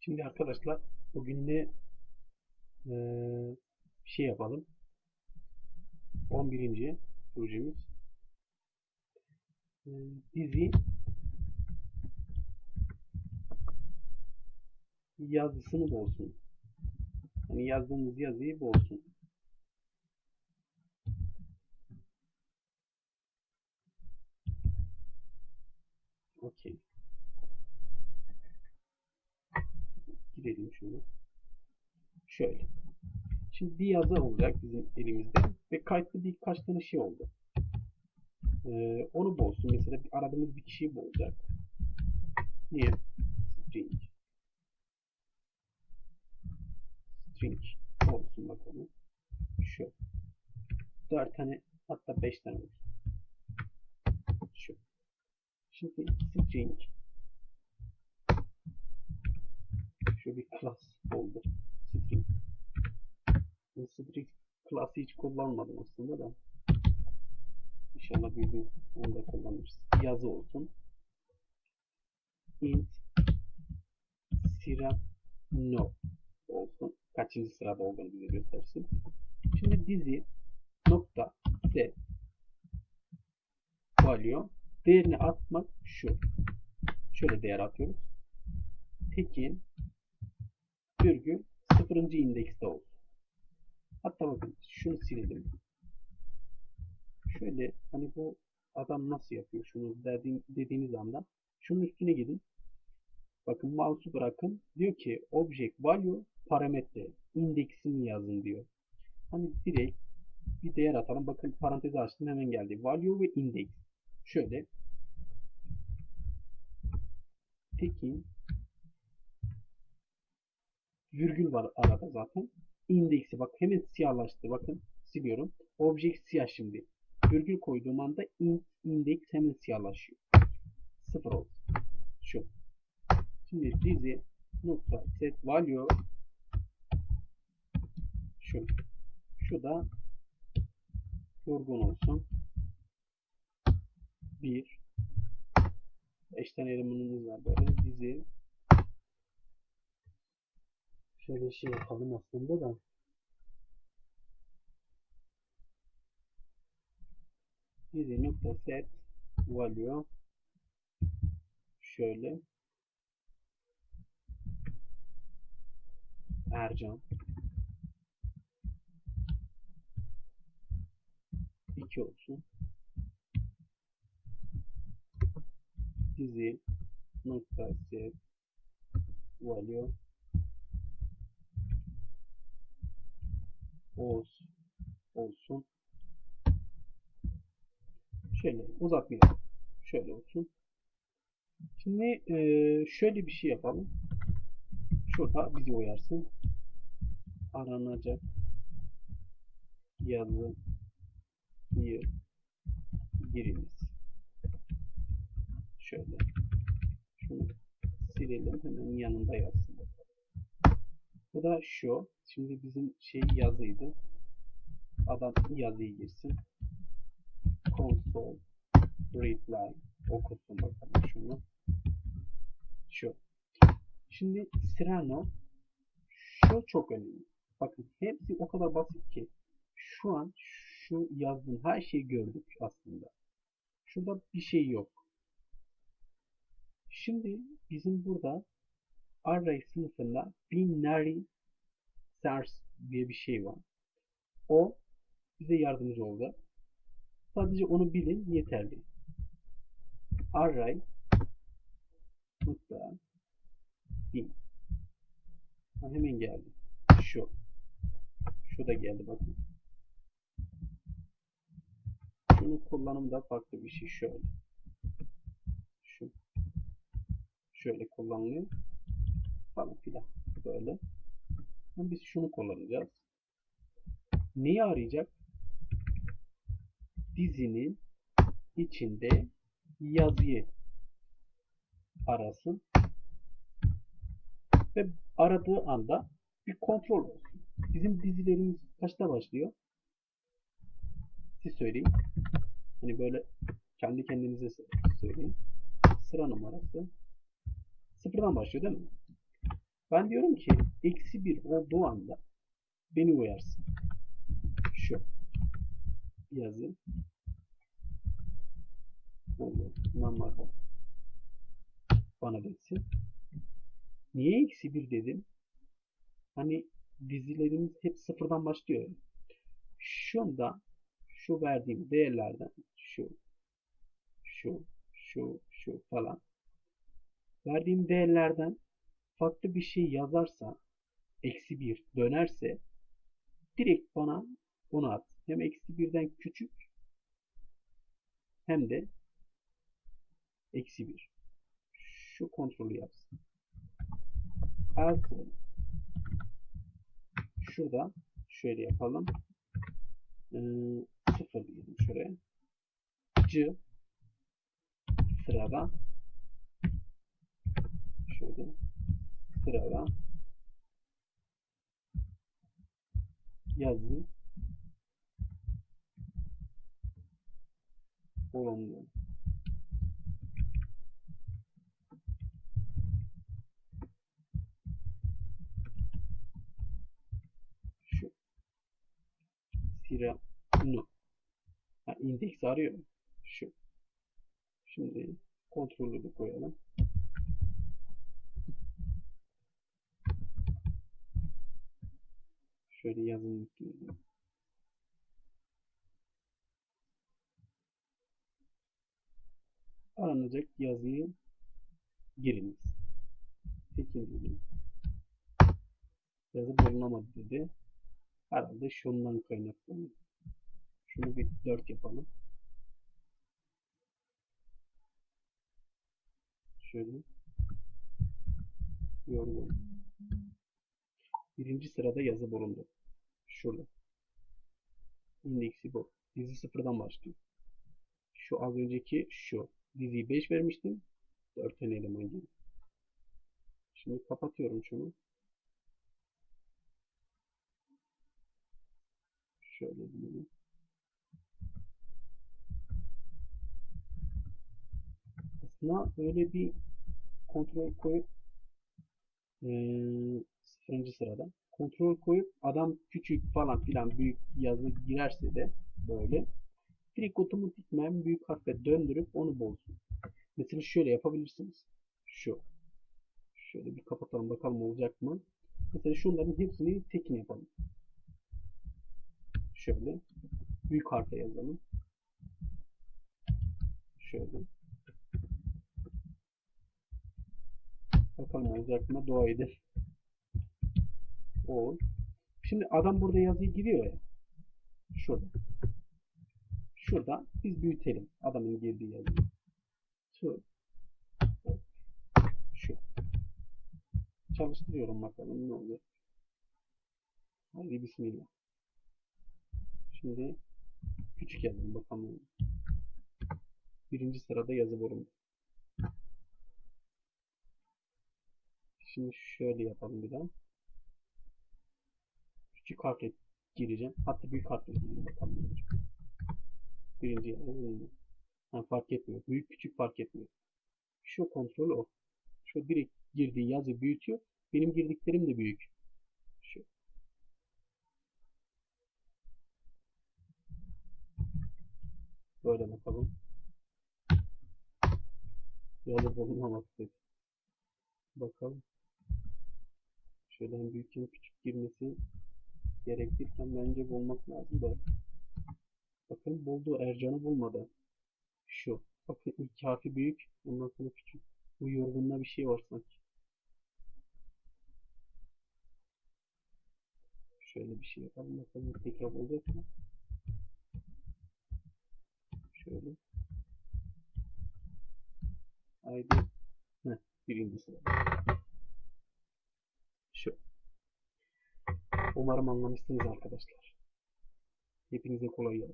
Şimdi arkadaşlar bugün de bir şey yapalım. 11. projemiz. Eee, dizi yazısını bulsun. Hani yazdığımız yazıyı bulsun. Okey. Girelim şunu. Şöyle. Şimdi bir yazı olacak bizim elimizde ve kayıtlı birkaç tane şey oldu. Ee, onu bulsun. Mesela bir aradığımız bir kişiyi bulacak. Niye? String. String olsun bakalım. Şu. Dört tane hatta beş tane olsun. Şu. Şimdi string şu bir class oldu. String. Bu string class'ı hiç kullanmadım aslında da. İnşallah bir gün onu da kullanırız. Yazı olsun. int sira no olsun. Kaçıncı sırada olduğunu bize göstersin. Şimdi dizi nokta set value değerini atmak şu. Şöyle değer atıyoruz. Tekin virgül sıfırıncı indekste olsun. Hatta bakın şunu silelim. Şöyle hani bu adam nasıl yapıyor şunu dediğin, dediğiniz anda şunun üstüne gidin. Bakın mouse'u bırakın. Diyor ki object value parametre indeksini yazın diyor. Hani direkt bir değer atalım. Bakın parantezi açtım hemen geldi. Value ve index. Şöyle tekin virgül var arada zaten. İndeksi bak hemen siyahlaştı. Bakın siliyorum. Object siyah şimdi. Virgül koyduğum anda int index hemen siyahlaşıyor. Sıfır oldu. Şu. Şimdi dizi nokta set value şu. Şu da yorgun olsun. Bir. Beş tane var böyle. Dizi Şöyle şey yapalım aslında da. Dizi nokta set value şöyle Ercan 2 olsun. Dizi nokta set value Oğuz olsun. Şöyle uzatmayalım. Şöyle olsun. Şimdi eee, şöyle bir şey yapalım. Şurada bizi uyarsın. Aranacak yazı giriniz. Şöyle. Şunu silelim. Hemen yanında yazsın. Bu da şu. Şimdi bizim şey yazıydı. Adam yazıyı girsin. Console reply okusun bakalım şunu. Şu. Şimdi Serrano şu çok önemli. Bakın hepsi o kadar basit ki şu an şu yazdığım her şeyi gördük aslında. Şurada bir şey yok. Şimdi bizim burada array sınıfında binary stars diye bir şey var. O bize yardımcı olacak. Sadece onu bilin yeterli. Array nokta bin. Ha, hemen geldi. Şu. Şu da geldi bakın. Şunun kullanımı da farklı bir şey. Şöyle. Şu. Şöyle kullanılıyor. Falan filan. Böyle. Ama biz şunu kullanacağız. Neyi arayacak? Dizinin içinde yazıyı arasın ve aradığı anda bir kontrol olsun. Bizim dizilerimiz kaçta başlıyor? Siz söyleyin. Hani böyle kendi kendinize söyleyin. Sıra numarası. Sıfırdan başlıyor değil mi? Ben diyorum ki eksi bir olduğu anda beni uyarsın. Yazı oldu. Normalde bana desin. Niye eksi bir dedim? Hani dizilerimiz hep sıfırdan başlıyor. Şunda şu verdiğim değerlerden şu şu şu şu falan verdiğim değerlerden farklı bir şey yazarsa eksi bir dönerse direkt bana onu at. Hem eksi birden küçük hem de eksi bir. Şu kontrolü yapsın. Else şurada şöyle yapalım. Ee, sıfır diyelim şuraya. C sırada şöyle sırada yazı olumlu. Şu sira no. Ha, indeks arıyor. Şu. Şimdi kontrolü de koyalım. Şöyle yazın Aranacak yazıyı giriniz. İkinci yazı bulunamadı dedi. Herhalde şundan kaynaklanıyor. Şunu bir 4 yapalım. Şöyle. Yorgun. Birinci sırada yazı bulundu. Şurada. İndeksi bu. Dizi sıfırdan başlıyor. Şu az önceki şu. Diziyi 5 vermiştim. 4 tane eleman geliyor. Şimdi kapatıyorum şunu. Şöyle diyelim. Aslında öyle bir kontrol koyup ee, sırada kontrol koyup adam küçük falan filan büyük yazı girerse de böyle direkt otomatikmen büyük harfle döndürüp onu bozsun. Mesela şöyle yapabilirsiniz. Şu. Şöyle bir kapatalım bakalım olacak mı? Mesela şunların hepsini tekini yapalım. Şöyle. Büyük harfle yazalım. Şöyle. Bakalım olacak mı? Dua edin. O. Şimdi adam burada yazıyı giriyor ya. Şurada. Şurada biz büyütelim. Adamın girdiği yazıyı. Şu. Şu. Çalıştırıyorum bakalım ne oluyor. Haydi bismillah. Şimdi küçük yazalım bakalım. Birinci sırada yazı bulundu. Şimdi şöyle yapalım bir daha. Küçük harfle gireceğim. Hatta büyük harfle gireyim bakalım. Birinci yazı ha, fark etmiyor. Büyük küçük fark etmiyor. Şu kontrol o. Şu direkt girdiği yazı büyütüyor. Benim girdiklerim de büyük. Şu. Böyle bakalım. Yazı bulunmamak dedi. Bakalım. Şöyle hem büyük hem küçük girmesi gerekirken bence bulması lazım da. Bakın buldu. Ercan'ı bulmadı. Şu. Bakın ilk harfi büyük. Ondan sonra küçük. Bu yorgunluğunda bir şey var sanki. Şöyle bir şey yapalım. Bakalım tekrar olacak mı? Şöyle. Haydi. Heh, birinci sıra. Şu. Umarım anlamışsınız arkadaşlar. Hepinize kolay gelsin.